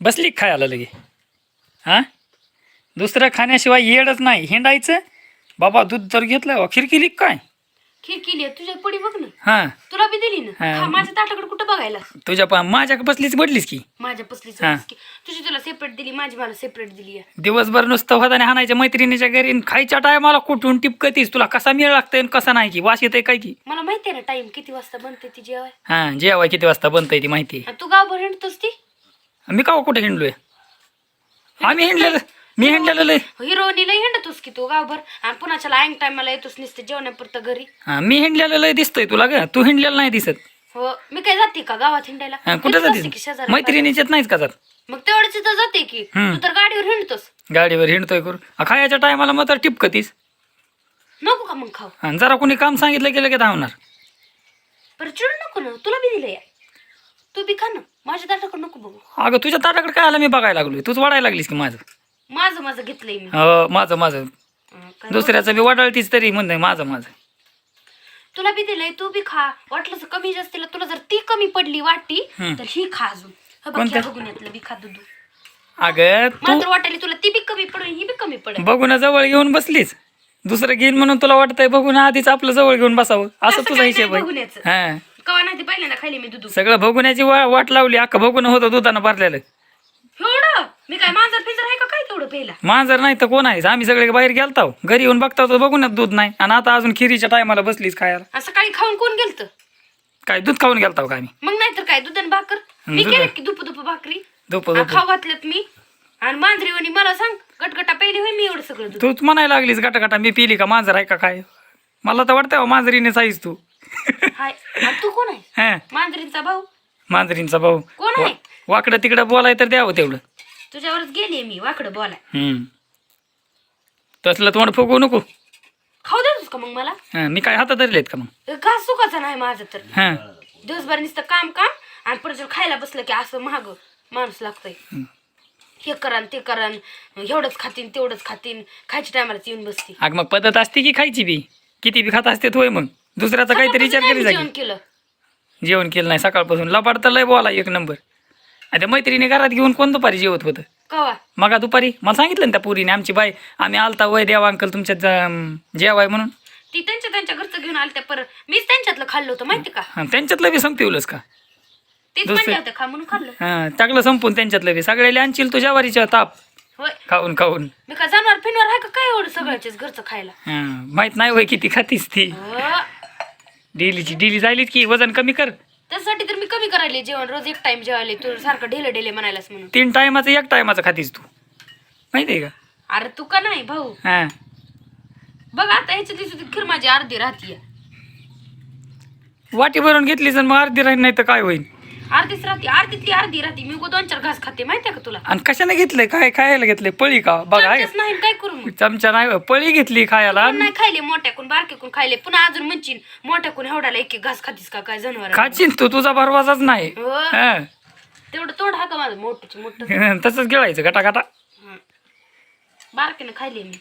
बसली खायला लगे? हां? दुसरं खाण्याशिवाय येडच नाही. हिंडायचं? बाबा दूध तर घेतलं खीर केली काय? खीर केली आहे, तुझ्या पुढे बघ ना. हां. तुला बी दिली ना. हा. खा, माझ्या ताटाकडे कुठं बघायला? तुझ्या पा माझ्या बसलीच बदलीस की? माझ्या पसलीच हा. तुझी तुला सेपरेट दिली माझी मला सेपरेट दिली आहे. दिवसभर नुसतं होताने हाणायच्या मैत्रिणीच्या घरी आणि खायच्या टायमाला कुठून टिपकतीस? तुला कसा मेळ लागतंय आणि कसा नाही की? वास येतंय काय की? मला माहिती आहे ना टाइम किती वाजता बनते ती जेवाय? हां जेवाय किती वाजता बनतंय ती माहिती आहे. आणि तू गावभर हिंडतोस ती? मी का कुठे हिंडलोय? आम्ही हिंडलेलं मी हिंडलेलं लय हिरोनीला हिंडतोस की तू गावभर? आणि पुन्हा ऐन टायमाला येतोस नुसतं जेवण्यापुरतं घरी? हां मी हिंडलेलं लय दिसतोय तुला ग. तू हिंडलेलं नाही दिसत. हो मी काय जाते का गावात हिंडायला? हां कुठं इथंच असते की जाते शेजारी मैत्रिणीच्यात नाहीच का जात? मग तेवढंच इथं जाते की. हम्म. तू तर गाडीवर हिंडतोस. गाडीवर हिंडतोय करू आ, खायच्या टायमाला मग तर टिपकतीस. नको का मग खाऊ? आणि जरा कोणी काम सांगितलं गेलं की धावणार. बरं चिडू नको ना. तुला बी दिलंय. तू बी खा ना. माझ्या ताटाकडे नको बघू. अगं तुझ्या ताटाकडे काय आलं? मी बघायला लागलोय. तूच वाढायला लागलीस की माझं? माझं माझं घेतलंय मी. हो माझं माझं. हं, काय दुसऱ्याचं बी वाढाळतीस तरी म्हणते माझं माझं. तुला बी दिलंय तू बी खा. वाटलं तर कमी जास्त तुला जर ती कमी पडली वाटी. तर ही खा अजून. हे बघ, कोणतं? ह्या बघुन्यातलं बी खा दूध. अगं मला तू तर वाटायला तुला ती बी कमी पडेल ही बी कमी पडेल. बघून जवळ घेऊन बसलीस. दुसरं घेईन म्हणून तुला वाटतंय बघून आधीच आपलं जवळ घेऊन बसावं. असं असं तुझा हिशेब आहे. बघुन्याचं. हा. कवा नाही ते पहिल्यांदा खाली मी दूध. सगळं बघुण्याची वा वाट लावली अख्खं बघून होतं दुधानं भरलेलं. एवढं? मी काय मांजर पिंजर आहे का काय तेवढं पहिला मांजर नाही तर कोण आहे? आम्ही सगळे बाहेर गेलताव घरी येऊन बघताव तर बघूनच दूध नाही. आणि आता अजून खिरीच्या टायमाला बसलीस खायला. आणि सकाळी खाऊन कोण गेलत? काय दूध खाऊन गेलताव का आम्ही? मग नाहीतर काय दूध आणि भाकर? मी दूध- केलं की दुप दुप भाकरी. दुप आणि खाऊ घातल्यात मी. आणि मांजरीवणी मला सांग गटगटा पहिली होय मी एवढं सगळं दूध? तूच म्हणायला लागलीस गटागटा मी पिली का मांजर आहे का काय? मला तर वाटतं मांजरीनेच आहेस तू. हाय. आणि तू कोण आहे हा. मांजरींचा भाऊ. मांजरींचा भाऊ. कोण आहे? वाकडं तिकडं बोलाय तर द्यावं तेवढं. तुझ्यावरच गेली मी वाकडं बोलाय. हम्म. तसलं तोंड फुगू नको. खाऊ देतोस का मग मला? हा, मी काय हातात धरलेत का मग? घास सुखाचा नाही माझं तर. हा. दिवसभर नुसतं काम काम आणि परत जर खायला बसलं की असं महाग माणूस लागतंय. हे करा न ते करा न, एवढंच खातीन तेवढंच खातीन. खायच्या टायमाला येऊन बसते. अग मग पद्धत असते की खायची बी? किती बी खात असते होय मग? दुसऱ्याचा काहीतरी विचार करी जागी जेवण केलं? जेवण केलं नाही सकाळपासून. लबाड तर लय बोला एक नंबर. आता मैत्रिणी घरात घेऊन कोण दुपारी जेवत होतं? कवा? मग दुपारी? मला सांगितलं ना त्या पुरीने आमची बाई आम्ही आलता वय देवा अंकल तुमच्या जेवाय म्हणून. ती त्यांच्या त्यांच्या घरचं घेऊन आलत्या पर मीच त्यांच्यातलं खाल्लं होतं माहिती का? हा, त्यांच्यातलं बी संपवलंच का? तेच दुसरं- म्हणले होते खा म्हणून खाल्लं. हा टाकलं संपून त्यांच्यातलं बी. सगळ्याला आणशील तू ज्वारीच्या ताप. होय. खाऊन खाऊन. मी काय जनावर फिनवर आहे का? काय एवढं सगळ्याच्याच घरचं खायला? हा माहीत नाही वय किती खातीस ती. अं, डेलीची डेली जायलीच की वजन कमी कर. त्यासाठी तर मी कमी करायले जेवण रोज एक टाइम जेवायले तू सारखं ढेले ढेले म्हणायलास म्हणून. तीन टायमाचं एक टायमाचं खातीस तू. माहिती आहे का? अरे तू का नाही भाऊ? हा. बघ आता ह्याच्या दिवशी खीर माझी अर्धी राहतीये. वाटी भरून घेतलीस आणि मग अर्धी राहील नाही तर काय होईल अर्धीच राहते अर्धीतली अर्धी राहते. मी उगा दोन चार घास खाते माहितीये का तुला? आणि कशाने घेतलंय? काय खायला घेतलंय? पळी का? बघा आहे चमचेच नाही काय करू मग? चमचा नाही पळी घेतली खायला. कोण नाही खायले? मोठ्याकून बारक्याकून खायले. पुन्हा अजून म्हणशील मोठ्याकून एवढ्याला एक एक घास खातीस का? काय जनावर खाचीन तू तुझा भरवाचाच नाही. हा. तेवढं तोंड हा का माझं मोठं मोठं तसंच गिळायचं गटा गटा बारक्यानं खायले मी.